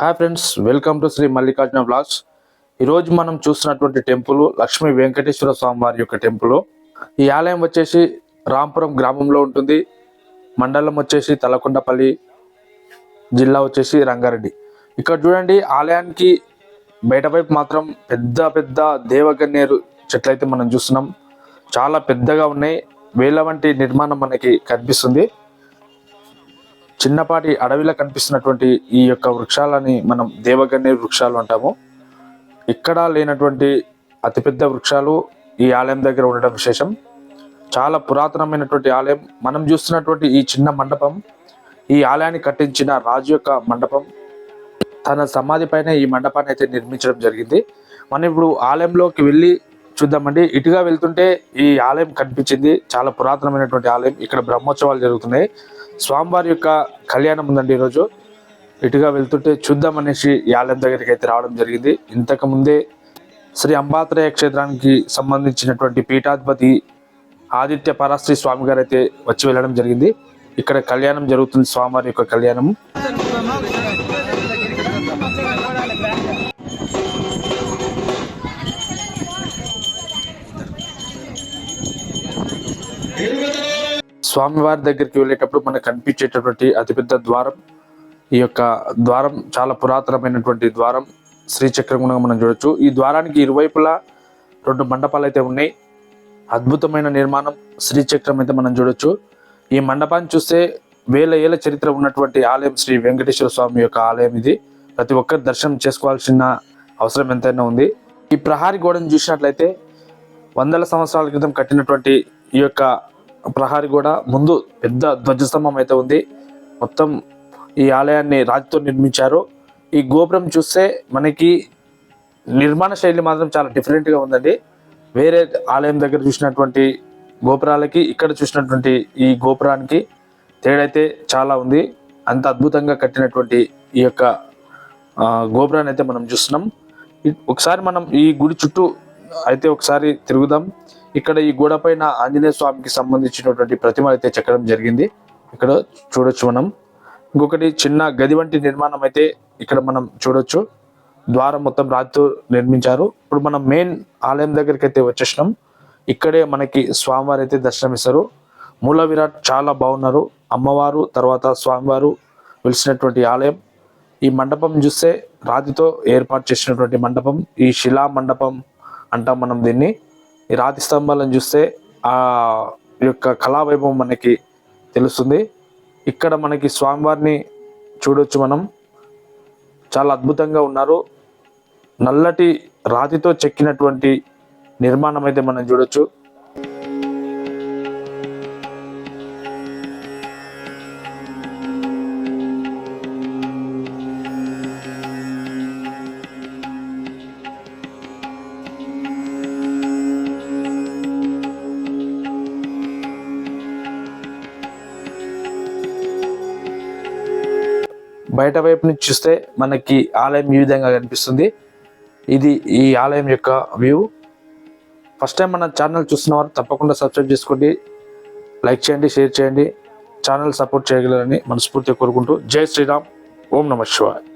Hi friends welcome to Shri Mallikarjuna blogs ఈరోజు మనం చూస్తున్నటువంటి టెంపుల్ లక్ష్మీ వెంకటేశ్వర స్వామి వారి యొక్క టెంపుల్. ఈ ఆలయం వచ్చేసి రాంపురం గ్రామంలో ఉంటుంది. మండలం వచ్చేసి తలకొండపల్లి జిల్లా వచ్చేసి రంగారెడ్డి. ఇక్కడ చూడండి ఆలయానికి బయటవైపు మాత్రం పెద్ద పెద్ద దేవగన్నేరు చెట్లు అయితే మనం చూస్తున్నాం. చాలా పెద్దగా ఉన్నాయి. వేల వంటి నిర్మాణం మనకి కనిపిస్తుంది. చిన్నపాటి అడవిలో కనిపిస్తున్నటువంటి ఈ యొక్క వృక్షాలని మనం దేవగన్నేరు వృక్షాలు అంటాము. ఇక్కడ లేనటువంటి అతిపెద్ద వృక్షాలు ఈ ఆలయం దగ్గర ఉండడం విశేషం. చాలా పురాతనమైనటువంటి ఆలయం. మనం చూస్తున్నటువంటి ఈ చిన్న మండపం ఈ ఆలయాన్ని కట్టించిన రాజు యొక్క మండపం తన సమాధి పైన ఈ మండపాన్ని అయితే నిర్మించడం జరిగింది. మనం ఇప్పుడు ఆలయంలోకి వెళ్ళి చూద్దామండి. ఇటుగా వెళ్తుంటే ఈ ఆలయం కనిపించింది. చాలా పురాతనమైనటువంటి ఆలయం. ఇక్కడ బ్రహ్మోత్సవాలు జరుగుతున్నాయి. స్వామివారి యొక్క కళ్యాణం ఉందండి ఈరోజు. ఇటుగా వెళ్తుంటే చూద్దామనేసి యాలెం దగ్గరికి అయితే రావడం జరిగింది. ఇంతకు ముందే శ్రీ అంబాత్రయ క్షేత్రానికి సంబంధించినటువంటి పీఠాధిపతి ఆదిత్య పరాశ్రీ స్వామి గారు అయితే వచ్చి వెళ్ళడం జరిగింది. ఇక్కడ కళ్యాణం జరుగుతుంది స్వామివారి యొక్క కళ్యాణం. స్వామివారి దగ్గరికి వెళ్ళేటప్పుడు మనకు కనిపించేటటువంటి అతిపెద్ద ద్వారం ఈ యొక్క ద్వారం చాలా పురాతనమైనటువంటి ద్వారం శ్రీచక్రం కూడా మనం చూడొచ్చు. ఈ ద్వారానికి ఇరువైపులా రెండు మండపాలు అయితే ఉన్నాయి. అద్భుతమైన నిర్మాణం శ్రీచక్రం అయితే మనం చూడొచ్చు. ఈ మండపాన్ని చూస్తే వేల ఏళ్ళ చరిత్ర ఉన్నటువంటి ఆలయం శ్రీ వెంకటేశ్వర స్వామి యొక్క ఆలయం ఇది. ప్రతి ఒక్కరు దర్శనం చేసుకోవాల్సిన అవసరం ఎంతైనా ఉంది. ఈ ప్రహారీ గోడను చూసినట్లయితే వందల సంవత్సరాల క్రితం కట్టినటువంటి ఈ యొక్క ప్రహారీ గోడ ముందు పెద్ద ధ్వజస్తంభం అయితే ఉంది. మొత్తం ఈ ఆలయాన్ని రాతితో నిర్మించారు. ఈ గోపురం చూస్తే మనకి నిర్మాణ శైలి మాత్రం చాలా డిఫరెంట్గా ఉందండి. వేరే ఆలయం దగ్గర చూసినటువంటి గోపురాలకి ఇక్కడ చూసినటువంటి ఈ గోపురానికి తేడైతే చాలా ఉంది. అంత అద్భుతంగా కట్టినటువంటి ఈ యొక్క గోపురాన్ని అయితే మనం చూస్తున్నాం. ఒకసారి మనం ఈ గుడి చుట్టూ అయితే ఒకసారి తిరుగుదాం. ఇక్కడ ఈ గోడ పైన ఆంజనేయ స్వామికి సంబంధించినటువంటి ప్రతిమ అయితే చెక్కడం జరిగింది. ఇక్కడ చూడొచ్చు మనం. ఇంకొకటి చిన్న గది వంటి నిర్మాణం అయితే ఇక్కడ మనం చూడొచ్చు. ద్వారం మొత్తం రాతితో నిర్మించారు. ఇప్పుడు మనం మెయిన్ ఆలయం దగ్గరికి అయితే వచ్చేసినాం. ఇక్కడే మనకి స్వామివారు అయితే దర్శనమిస్తారు. మూల విరాట్ చాలా బాగున్నారు. అమ్మవారు తర్వాత స్వామివారు వెలిసినటువంటి ఆలయం. ఈ మండపం చూస్తే రాతితో ఏర్పాటు చేసినటువంటి మండపం. ఈ శిలా మండపం అంటాం మనం దీన్ని. ఈ రాతి స్తంభాలను చూస్తే ఆ యొక్క కళావైభవం మనకి తెలుస్తుంది. ఇక్కడ మనకి స్వామివారిని చూడొచ్చు మనం. చాలా అద్భుతంగా ఉన్నారు. నల్లటి రాతితో చెక్కినటువంటి నిర్మాణం అయితే మనం చూడొచ్చు. బయట వైపు నుంచి చూస్తే మనకి ఆలయం ఈ విధంగా కనిపిస్తుంది. ఇది ఈ ఆలయం యొక్క వ్యూ. ఫస్ట్ టైం మన ఛానల్ చూస్తున్న వారు తప్పకుండా సబ్స్క్రైబ్ చేసుకోండి. లైక్ చేయండి షేర్ చేయండి. ఛానల్ సపోర్ట్ చేయగలరని మనస్ఫూర్తిగా కోరుకుంటూ. జై శ్రీరామ్. ఓం నమ శివాయ్.